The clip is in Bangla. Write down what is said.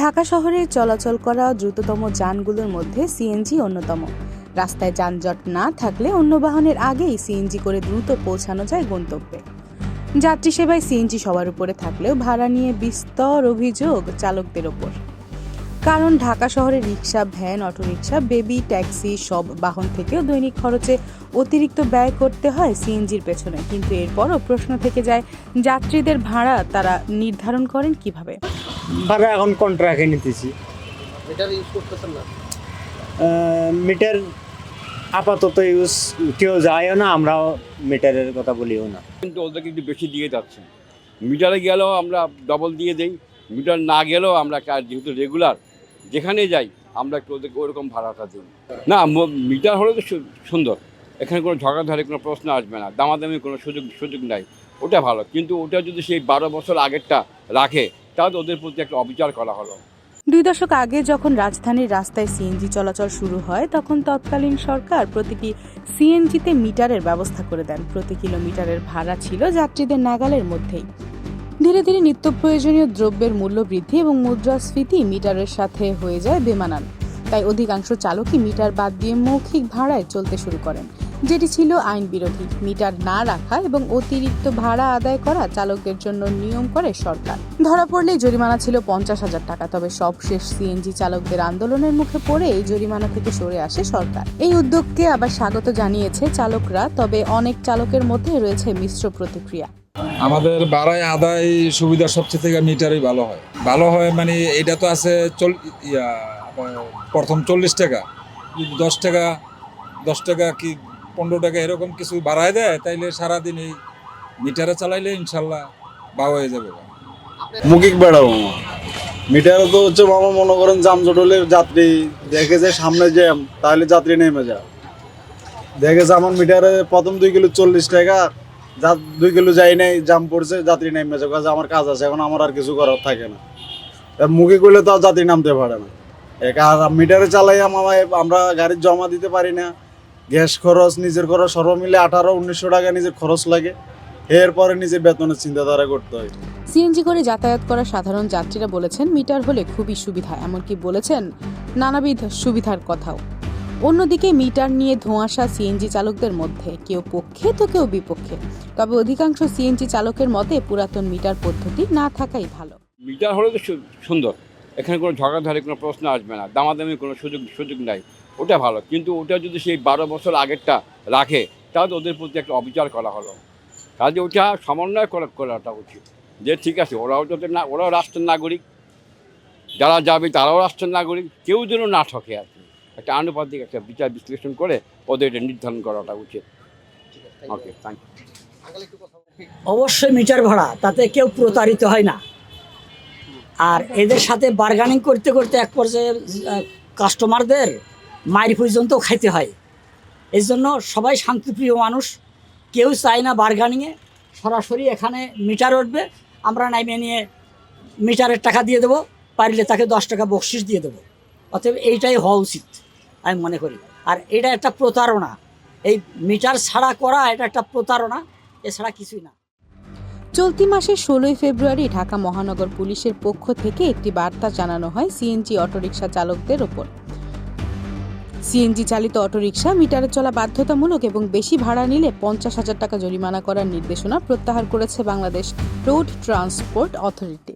ঢাকা শহরে চলাচল করা দ্রুততম যানগুলোর মধ্যে সিএনজি অন্যতম। রাস্তায় যানজট না থাকলে অন্য বাহনের আগেই সিএনজি করে দ্রুত পৌঁছানো যায় গন্তব্যে। যাত্রী সেবায় সিএনজি সবার উপরে থাকলেও ভাড়া নিয়ে বিস্তর অভিযোগ চালকদের ওপর। কারণ ঢাকা শহরে rickshaw van, auto rickshaw, baby, taxi সব বাহন থেকেও দৈনিক খরচে অতিরিক্ত ব্যয় করতে হয় সিএনজির পেছনে। কিন্তু এরপরও প্রশ্ন থেকে যায়, যাত্রীদের ভাড়া তারা নির্ধারণ করেন কীভাবে? ভাড়া এখন কন্ট্রাক্টে নিতেছি। মিটার ইউজ করতেছেন না? মিটার আপাতত ইউজ কেউ যায়ও না আমরাও মিটারের কথা বলিও না। কিন্তু ওদেরকে একটু বেশি দিয়ে যাচ্ছে মিটারে গেলেও আমরা ডবল দিয়ে দেই। মিটার না গেলেও আমরা যেহেতু রেগুলার যেখানে যাই আমরা একটু ওদেরকে ওরকম ভাড়াটা দিই। না মিটার হলে তো সু- সুন্দর। এখানে কোনো ঝগড়াঝাড়ি কোনো প্রশ্ন আসবে না। দামাদামি কোনো সুযোগ সুযোগ নাই। ওটা ভালো। কিন্তু ওটা যদি সেই বারো বছর আগেরটা রাখে তাহলে ওদের প্রতি একটা অবিচার করা হলো। দুই দশক আগে যখন রাজধানীর রাস্তায় সিএনজি চলাচল শুরু হয়, তখন তৎকালীন সরকার প্রতিটি সিএনজিতে মিটারের ব্যবস্থা করে দেন। প্রতি কিলোমিটারের ভাড়া ছিল যাত্রীদের নাগালের মধ্যেই। ধীরে ধীরে নিত্য প্রয়োজনীয় দ্রব্যের মূল্য বৃদ্ধি এবং মুদ্রাস্ফীতি মিটারের সাথে হয়ে যায় বেমানান। তাই অধিকাংশ চালকই মিটার বাদ দিয়ে মৌখিক ভাড়ায় চলতে শুরু করেন। যেটি ছিল আইন বিরোধী মিটার না রাখা এবং অতিরিক্ত ভাড়া আদায় করা চালকদের জন্য নিয়ম করে সরকার। ধরা পড়লে জরিমানা ছিল পঞ্চাশ হাজার টাকা, তবে সবশেষ সিএনজি চালকদের আন্দোলনের মুখে পড়ে এই জরিমানা থেকে সরে আসে সরকার। এই উদ্যোগকে আবার স্বাগত জানিয়েছে চালকরা, তবে অনেক চালকের মধ্যে রয়েছে মিশ্র প্রতিক্রিয়া। আমাদের বাড়ায় আদায় সুবিধা সবচেয়ে থেকে মিটারই ভালো হয়। ভালো হয় মানে এটা তো আছে চল প্রথম চল্লিশ টাকা দশ টাকা দশ টাকা কি পনেরো টাকা এরকম কিছু বাড়ায় দেয়, তাইলে সারাদিন এই মিটারে চালাইলে ইনশাল্লাহ বা হয়ে যাবে। মুখিক বেড়াবো মিটারে তো হচ্ছে মামা মনে করেন যানজট হলে যাত্রী, দেখে যে সামনে জ্যাম, তাহলে যাত্রী নেমে যায়। দেখে যে আমার মিটারে প্রথম দুই কিলো চল্লিশ টাকা যা দুই কিলো যাই নাই, জাম পড়ছে, যাত্রী নেমে যায়। কাজে আমার কাজ আছে, এখন আমার আর কিছু করার থাকে না। মুখে করলে তো আর যাত্রী নামতে পারে না। মিটারে চালাই আমরা গাড়ি জমা দিতে পারি না। গ্যাস খরচ নিজের খরচ সর্ব মিলে আঠারো উনিশশো টাকা নিজের খরচ লাগে। এরপরে নিজের বেতনের চিন্তাধারা করতে হয়। সিএনজি করে যাতায়াত করা সাধারণ যাত্রীরা বলেছেন মিটার হলে খুবই সুবিধা এমনকি বলেছেন নানাবিধ সুবিধার কথাও। অন্যদিকে মিটার নিয়ে ধোঁয়াশা সিএনজি চালকদের মধ্যে কেউ পক্ষে তো কেউ বিপক্ষে। তবে অধিকাংশ সিএনজি চালকের মতে পুরাতন মিটার পদ্ধতি না থাকাই ভালো। মিটার হলে তো সু- সুন্দর। এখানে কোনো ঝগড়াঝাড়ি কোনো প্রশ্ন আসবে না। দামাদামি কোনো সুযোগ সুযোগ নাই। ওটা ভালো। কিন্তু ওটা যদি সেই বারো বছর আগেরটা রাখে, তাহলে ওদের প্রতি একটা অবিচার করা হলো। কাজে ওটা সমন্বয় করা করাটা উচিত। যে ঠিক আছে, ওরাও তো না ওরাও রাষ্ট্রের নাগরিক। যারা যাবে তারাও রাষ্ট্রের নাগরিক। কেউ যেন না ঠকে আর কি। একটা আনুপাতিক একটা বিচার বিশ্লেষণ করে ওদের এটা নির্ধারণ করাটা উচিত। Okay thank you. অবশ্যই মিটার ভাড়া, তাতে কেউ প্রতারিত হয় না। আর এদের সাথে বার্গানিং করতে করতে এক পর্যায়ে কাস্টমারদের মায়ের পর্যন্ত খাইতে হয়। এই জন্য সবাই শান্তিপ্রিয় মানুষ। কেউ চায় না বার্গানিংয়ে। সরাসরি এখানে মিটার উঠবে। আমরা নামিয়ে নিয়ে মিটারের টাকা দিয়ে দেবো। পারলে তাকে দশ টাকা বকশিস দিয়ে দেবো। অতএব এইটাই হওয়া উচিত, আমি মনে করি। আর এটা একটা প্রতারণা। এই মিটার ছাড়া করা এটা একটা প্রতারণা। এছাড়া কিছুই না। চলতি মাসের ষোলোই ফেব্রুয়ারি ঢাকা মহানগর পুলিশের পক্ষ থেকে একটি বার্তা জানানো হয় সিএনজি অটোরিকশা চালকদের ওপর। সিএনজি চালিত অটোরিকশা মিটারে চলা বাধ্যতামূলক এবং বেশি ভাড়া নিলে পঞ্চাশ হাজার টাকা জরিমানা করার নির্দেশনা প্রত্যাহার করেছে বাংলাদেশ রোড ট্রান্সপোর্ট অথরিটি।